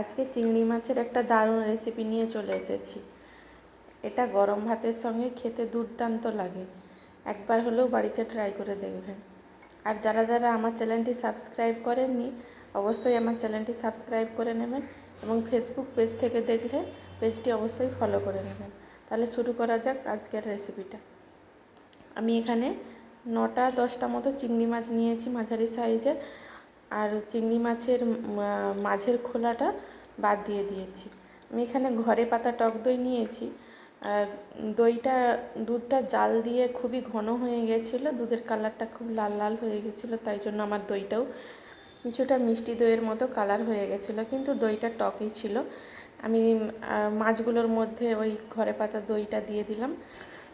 আজকে চিংড়ি মাছের একটা দারুণ রেসিপি নিয়ে চলে এসেছি। এটা গরম ভাতের সঙ্গে খেতে দুর্দান্ত লাগে। একবার হলেও বাড়িতে ট্রাই করে দেখবেন। আর যারা যারা আমার চ্যানেলটি সাবস্ক্রাইব করেননি, অবশ্যই আমার চ্যানেলটি সাবস্ক্রাইব করে নেবেন এবং ফেসবুক পেজ থেকে দেখলে পেজটি অবশ্যই ফলো করে নেবেন। তাহলে শুরু করা যাক আজকের রেসিপিটা আমি এখানে নটা দশটা মতো চিংড়ি মাছ নিয়েছি মাঝারি সাইজের আর চিংড়ি মাছের মাঝের খোলাটা বাদ দিয়ে দিয়েছি। আমি এখানে ঘরে পাতা টক দই নিয়েছি। দইটা, দুধটা জাল দিয়ে খুবই ঘন হয়ে গেছিল। দুধের কালারটা খুব লাল লাল হয়ে গেছিল, তাই জন্য আমার দইটাও কিছুটা মিষ্টি দইয়ের মতো কালার হয়ে গেছিল, কিন্তু দইটা টকই ছিল। আমি মাছগুলোর মধ্যে ওই ঘরে পাতা দইটা দিয়ে দিলাম।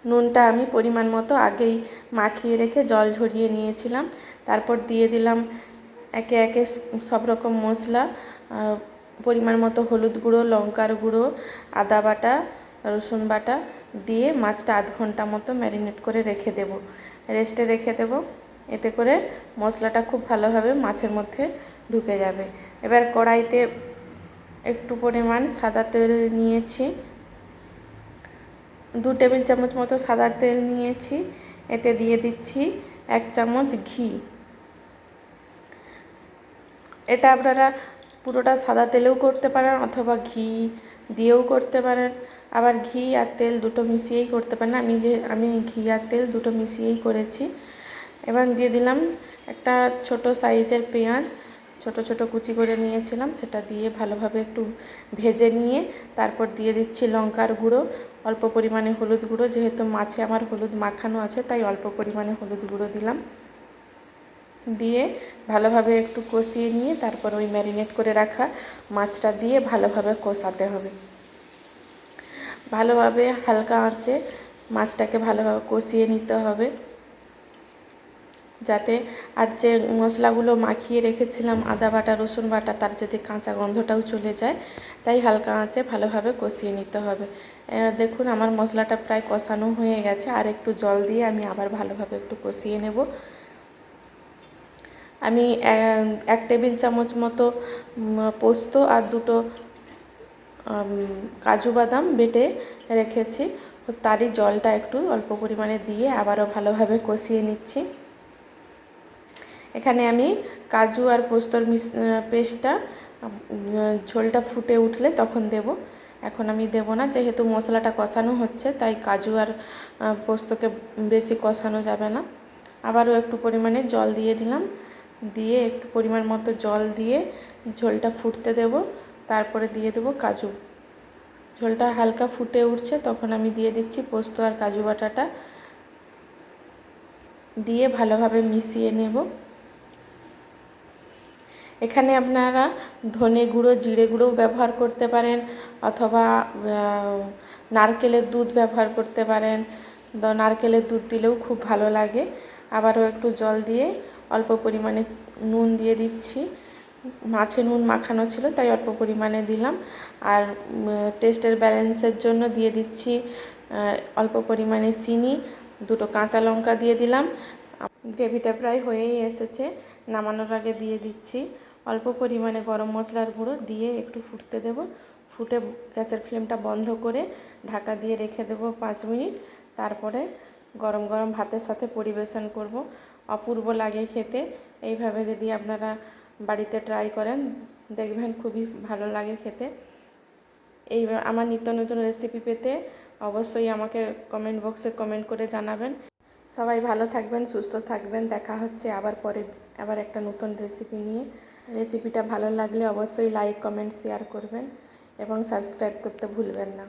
নুনটা আমি পরিমাণ মতো আগেই মাখিয়ে রেখে জল ঝরিয়ে নিয়েছিলাম। তারপর দিয়ে দিলাম একে একে সব রকম মশলা পরিমাণ মতো হলুদ গুঁড়ো, লঙ্কার গুঁড়ো, আদা বাটা, রসুন বাটা দিয়ে মাছটা আধ ঘণ্টা মতো ম্যারিনেট করে রেখে দেব। রেস্টে রেখে দেব। এতে করে মশলাটা খুব ভালোভাবে মাছের মধ্যে ঢুকে যাবে। এবার কড়াইতে একটু পরিমাণ সাদা তেল নিয়েছি। দু টেবিল চামচ মতো সাদা তেল নিয়েছি। এতে দিয়ে দিচ্ছি এক চামচ ঘি। এটা আপনারা পুরোটা সাদা তেলেও করতে পারেন অথবা ঘি দিয়েও করতে পারেন। আবার ঘি আর তেল দুটো মিশিয়েই করতে পারেন। আমি যে, আমি ঘি আর তেল দুটো মিশিয়েই করেছি। এবার দিয়ে দিলাম একটা ছোট সাইজের পেঁয়াজ। ছোট ছোট কুচি করে নিয়েছিলাম। সেটা দিয়ে ভালোভাবে একটু ভেজে নিয়ে তারপর দিয়ে দিচ্ছি লঙ্কার গুঁড়ো। অল্প পরিমাণে হলুদ গুঁড়ো, যেহেতু মাছে আমার হলুদ মাখানো আছে, তাই অল্প পরিমাণে হলুদ গুঁড়ো দিলাম। দিয়ে ভালোভাবে একটু কষিয়ে নিয়ে তারপর ওই ম্যারিনেট করে রাখা মাছটা দিয়ে ভালোভাবে কষাতে হবে। ভালোভাবে হালকা আঁচে মাছটাকে ভালোভাবে কষিয়ে নিতে হবে। যাতে আর যে মশলাগুলো মাখিয়ে রেখেছিলাম আদা বাটা, রসুন বাটা, তার যাতে কাঁচা গন্ধটাও চলে যায়, তাই হালকা আঁচে ভালোভাবে কষিয়ে নিতে হবে। দেখুন আমার মশলাটা প্রায় কষানো হয়ে গেছে। আর একটু জল দিয়ে আমি আবার ভালোভাবে একটু কষিয়ে নেব। আমি এক টেবিল চামচ মতো পোস্ত আর দুটো কাজু বাদাম বেটে রেখেছি। তারই জলটা একটু অল্প পরিমাণে দিয়ে আবারও ভালোভাবে কষিয়ে নিচ্ছি। এখানে আমি কাজু আর পোস্তর মিস পেস্টটা ঝোলটা ফুটে উঠলে তখন দেব। এখন আমি দেব না, যেহেতু মশলাটা কষানো হচ্ছে, তাই কাজু আর পোস্তকে বেশি কষানো যাবে না। আবারও একটু পরিমাণে জল দিয়ে দিলাম। দিয়ে একটু পরিমাণ মতো জল দিয়ে ঝোলটা ফুটতে দেব। তারপরে দিয়ে দেবো কাজু। ঝোলটা হালকা ফুটে উঠছে, তখন আমি দিয়ে দিচ্ছি পোস্ত আর কাজু বাটাটা। দিয়ে ভালোভাবে মিশিয়ে নেব। এখানে আপনারা ধনে গুঁড়ো, জিরে গুঁড়োও ব্যবহার করতে পারেন অথবা নারকেলের দুধ ব্যবহার করতে পারেন। নারকেলের দুধ দিলেও খুব ভালো লাগে। আবারও একটু জল দিয়ে অল্প পরিমাণে নুন দিয়ে দিচ্ছি। মাছে নুন মাখানো ছিল, তাই অল্প পরিমাণে দিলাম। আর টেস্টের ব্যালেন্সের জন্য দিয়ে দিচ্ছি অল্প পরিমাণে চিনি, দুটো কাঁচা লঙ্কা দিয়ে দিলাম। গ্রেভিটা প্রায় হয়েই এসেছে, নামানোর আগে দিয়ে দিচ্ছি। অল্প পরিমাণে গরম মশলার গুঁড়ো দিয়ে একটু ফুটতে দেব। ফুটে গ্যাসের ফ্লেমটা বন্ধ করে ঢাকা দিয়ে রেখে দেবো পাঁচ মিনিট। তারপরে গরম গরম ভাতের সাথে পরিবেশন করব। অপূর্ব লাগে খেতে। এইভাবে যদি আপনারা বাড়িতে ট্রাই করেন, দেখবেন খুবই ভালো লাগে খেতে। এই আমার নিত্য নতুন রেসিপি পেতে অবশ্যই আমাকে কমেন্ট বক্সে কমেন্ট করে জানাবেন। সবাই ভালো থাকবেন, সুস্থ থাকবেন। দেখা হচ্ছে আবার পরে আবার একটা নতুন রেসিপি নিয়ে। রেসিপিটা ভালো লাগলে অবশ্যই লাইক কমেন্ট শেয়ার করবেন এবং সাবস্ক্রাইব করতে ভুলবেন না।